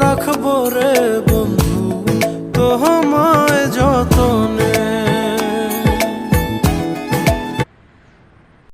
রাখব রে বন্ধু তো হমায় যতনে